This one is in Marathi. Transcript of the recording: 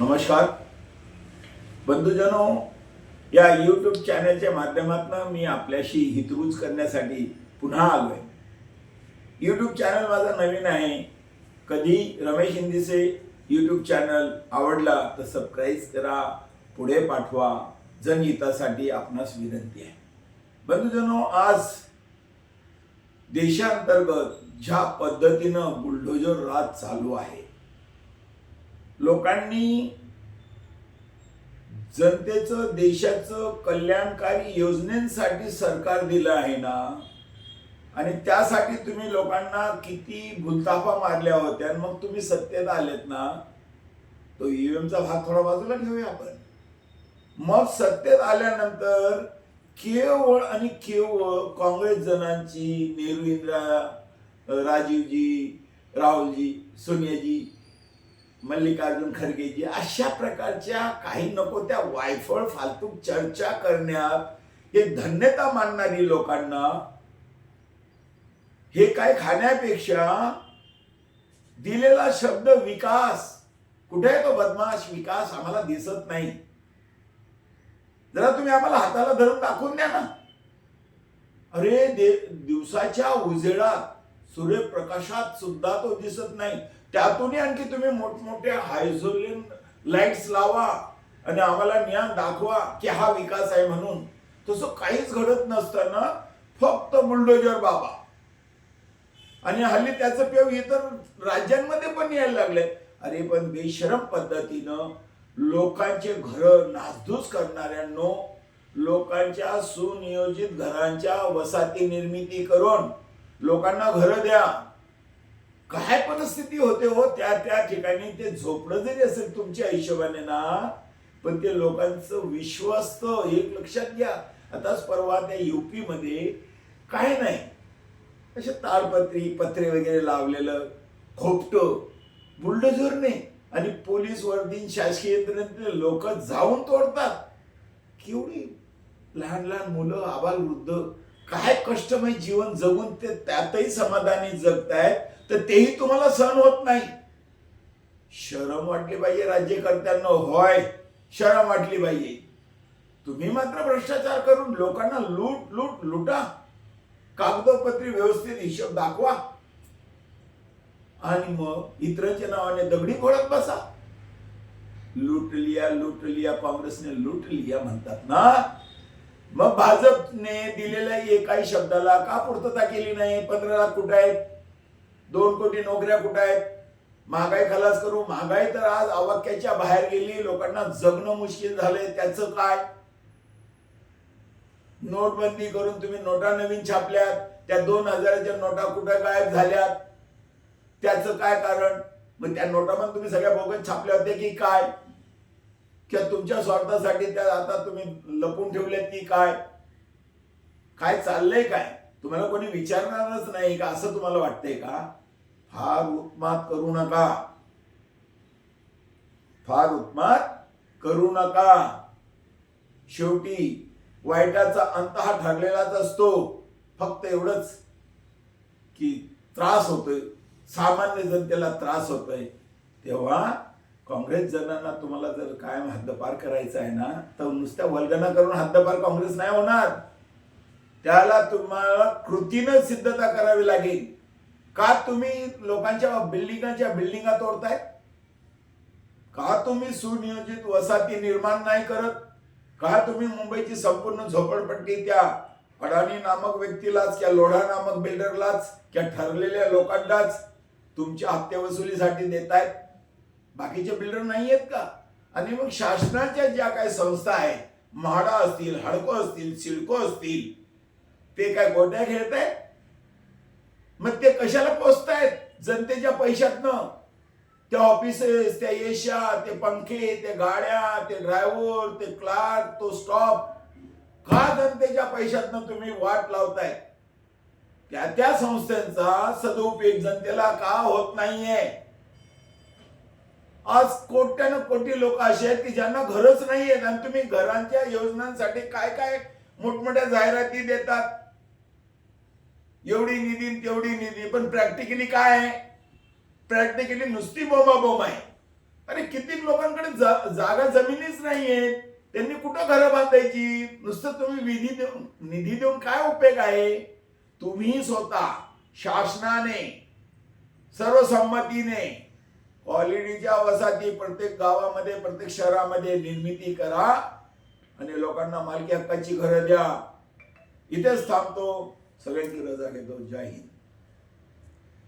नमस्कार. बंधुजनो या यूट्यूब चॅनलच्या माध्यमातून मी आपल्याशी हितरूज करण्यासाठी पुन्हा आलो आहे यूट्यूब चॅनल माझा नवीन आहे. कधी रमेश हिंदीचे यूट्यूब चॅनल आवडला तर सबस्क्राईब करा पुढे पाठवा. जनहितासाठी आपणास विनंती आहे. बंधुजनो आज देशांतर्गत ज्या पद्धतीनं बुलडोजर राज चालू आहे लोकांनी जनतेचं देशाचं कल्याणकारी योजनेसाठी सरकार दिलं आहे ना? आणि त्यासाठी तुम्ही लोकांना किती भुलताफा मारल्या होत्या आणि मग तुम्ही सत्तेत आलेत ना? तो ईव्हीएमचा भाग थोडा बाजूला घेऊया आपण. मग सत्तेत आल्यानंतर केवळ आणि केवळ काँग्रेस जणांची नेहरू इंदिरा राजीवजी राहुलजी सोनियाजी मल्लिकार्जुन खरगेजी अशा प्रकारच्या काही नको त्या वायफळ फालतू चर्चा करण्यात हे धन्यता मानणारी लोकांना हे काय खाण्यापेक्षा दिलेला शब्द विकास. कुठे आहे तो बदमाश? विकास आम्हाला दिसत नाही. जरा तुम्ही आम्हाला हाताला धरून दाखवून द्या ना. अरे दे दिवसाच्या उजेडात सूर्यप्रकाशात सुद्धा तो दिसत नाही. त्यातूनही आणखी तुम्ही मोठमोठे हायझोलिन लाईट्स लावा आणि आम्हाला ज्ञान दाखवा की हा विकास आहे म्हणून. तसं काहीच घडत नसताना फक्त बुलडोजर बाबा. आणि हल्ली त्याचं पेव इतर राज्यांमध्ये पण यायला लागले अरे पण बेशरम पद्धतीनं लोकांचे घर नासधूस करणाऱ्यांनो लोकांच्या सुनियोजित घरांच्या वसाहती निर्मिती करून लोकांना घरं द्या. काय परिस्थिती होते हो? त्या त्या ठिकाणी ते झोपडं जरी असेल तुमच्या हिशोबाने ना पण ते लोकांचं विश्वस्त एक लक्षात घ्या. आताच परवा त्या युपी मध्ये काय नाही. असे तारपत्री पत्रे वगैरे लावलेलं खोपट बुलडोझरने आणि पोलीस वर्दी शासकीय यंत्रणेतले लोक जाऊन तोडतात. केवढी लहान लहान मुलं आबाल वृद्ध काय कष्टमय जीवन जगून ते त्यातही समाधानी जगतायत तर तेही तुम्हाला सहन होत नाही. शरम वाटली पाहिजे राज्यकर्त्यांना होय शरम वाटली पाहिजे तुम्ही मात्र भ्रष्टाचार करून लोकांना लूट लूट लुटा कागदोपत्री व्यवस्थित हिशोब दाखवा. आणि मग इतरांच्या नावाने दगडी फोडत बसा. लुट लिया लुट लिया काँग्रेसने लुट लिया म्हणतात ना मग भाजपने दिलेल्या एकाही शब्दाला का पूर्तता केली नाही? पंधरा लाख कुठं आहेत? दोन कोटी नोकऱ्या कुठं आहेत? महागाई खलास करू? महागाई तर आज अवाक्याच्या बाहेर गेली. लोकांना जगणं मुश्किल झालंय. त्याचं काय? नोटबंदी करून तुम्ही नोटा नवीन छापल्यात. त्या दोन हजाराच्या नोटा कुठं गायब झाल्यात? त्याचं काय कारण? मग त्या नोटा पण तुम्ही सगळ्या बोगस छापल्या होत्या की काय? किंवा तुमच्या स्वार्थासाठी त्या आता तुम्ही लपून ठेवल्यात की काय? काय चाललंय काय? तुम्हाला कोणी विचारणारच नाही का? असं तुम्हाला वाटतंय का? फार उत्मात करू नका. फार उत्मात करू नका. शेवटी वाईटाचा अंत हा ठरलेलाच असतो. फक्त एवढंच की त्रास होतोय. सामान्य जनतेला त्रास होतोय. तेव्हा काँग्रेस जणांना तुम्हाला जर कायम हद्दपार करायचं आहे ना तर नुसत्या वल्गना करून हद्दपार काँग्रेस नाही होणार. त्याला तुम्हाला कृतीनं सिद्धता करावी लागेल. का तुम्ही लोकांच्या बिल्डिंगांच्या बिल्डिंगा तोडताय? का तुम्ही सुनियोजित वसाहती निर्माण नाही करत? का तुम्ही मुंबईची संपूर्ण झोपडपट्टी त्या अडाणी नामक व्यक्तीलाच किंवा लोढा नामक बिल्डरलाच किंवा ठरलेल्या लोकांनाच तुमच्या हप्ते वसुलीसाठी देतायत? बाकीचे बिल्डर नाही आहेत का? आणि मग शासनाच्या ज्या काही संस्था आहेत म्हाडा असतील हडको असतील सिडको असतील ते काय गोट्या खेळतायत? मग ते कशाला पोचतायत जनतेच्या पैशातनं. त्या ऑफिसेस त्या एशिया ते पंखे ते गाड्या ते ड्रायव्हर ते क्लार्क तो स्टॉप का जनतेच्या पैशातनं तुम्ही वाट लावताय त्या त्या संस्थांचा सदुपयोग जनतेला का होत नाहीये? आज कोट्यानं कोटी लोक असे आहेत की ज्यांना घरच नाहीयेत आणि तुम्ही घरांच्या योजनांसाठी काय काय मोठमोठ्या जाहिराती देतात? एवढी निधी तेवढी निधी. पण प्रॅक्टिकली काय आहे? प्रॅक्टिकली नुसती बोंबाबोंब आहे. अरे किती लोकांकडे जा- जागा जमिनीच आहेत त्यांनी कुठं घरं बांधायची? नुसतं तुम्ही विधी देऊन निधी देऊन काय उपयोग आहे? तुम्ही स्वतः शासनाने सर्वसंमतीने क्वालिटीच्या वसाहती प्रत्येक गावामध्ये प्रत्येक शहरामध्ये निर्मिती करा आणि लोकांना मालकी हक्काची घरं द्या. इथेच थांबतो. सगळ्यांची रजा घेतो. जय हिंद.